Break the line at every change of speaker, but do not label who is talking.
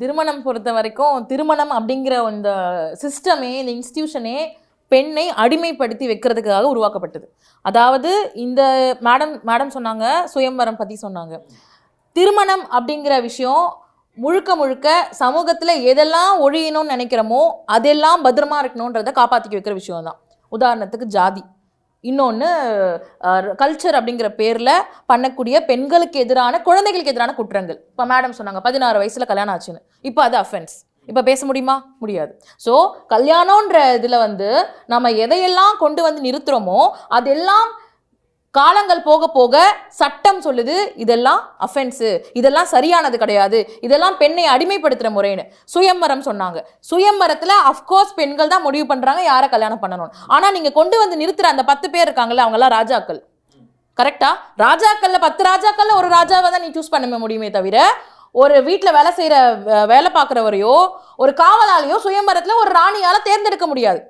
திருமணம் பொறுத்த வரைக்கும் திருமணம் அப்படிங்கிற இந்த சிஸ்டமே இந்த இன்ஸ்டியூஷனே பெண்ணை அடிமைப்படுத்தி வைக்கிறதுக்காக உருவாக்கப்பட்டது. அதாவது இந்த மேடம் மேடம் சொன்னாங்க சுயம்பரம் பற்றி சொன்னாங்க. திருமணம் அப்படிங்கிற விஷயம் முழுக்க முழுக்க சமூகத்தில் எதெல்லாம் ஒழியணும்னு நினைக்கிறோமோ அதெல்லாம் பத்திரமா இருக்கணுன்றதை காப்பாற்றிக்க வைக்கிற விஷயம் தான் உதாரணத்துக்கு ஜாதி. இன்னொன்று கல்ச்சர் அப்படிங்கிற பேரில் பண்ணக்கூடிய பெண்களுக்கு எதிரான குழந்தைகளுக்கு எதிரான குற்றங்கள். இப்போ மேடம் சொன்னாங்க பதினாறு வயசில் கல்யாணம் ஆச்சுன்னு. இப்போ அது அஃபென்ஸ் இப்போ பேச முடியுமா? முடியாது. ஸோ கல்யாணன்ற இதில் வந்து நம்ம எதையெல்லாம் கொண்டு வந்து நிறுத்துகிறோமோ அதெல்லாம் காலங்கள் போக போக சட்டம் சொல்லுது இதெல்லாம் அஃபென்ஸு இதெல்லாம் சரியானது கிடையாது. இதெல்லாம் பெண்ணை அடிமைப்படுத்துகிற முறைன்னு. சுயம்பரம் சொன்னாங்க. சுயம்பரத்தில் அஃப்கோர்ஸ் பெண்கள் தான் முடிவு பண்ணுறாங்க யாரை கல்யாணம் பண்ணணும். ஆனால் நீங்கள் கொண்டு வந்து நிறுத்துகிற அந்த பத்து பேர் இருக்காங்களே அவங்கெல்லாம் ராஜாக்கள். கரெக்டா ராஜாக்கள்ல பத்து ராஜாக்கள்ல ஒரு ராஜாவை தான் நீ சூஸ் பண்ண முடியுமே தவிர ஒரு வீட்டில் வேலை செய்கிற வேலை பார்க்குறவரையோ ஒரு காவலாளியோ சுயம்பரத்தில் ஒரு ராணியால் தேர்ந்தெடுக்க முடியாது.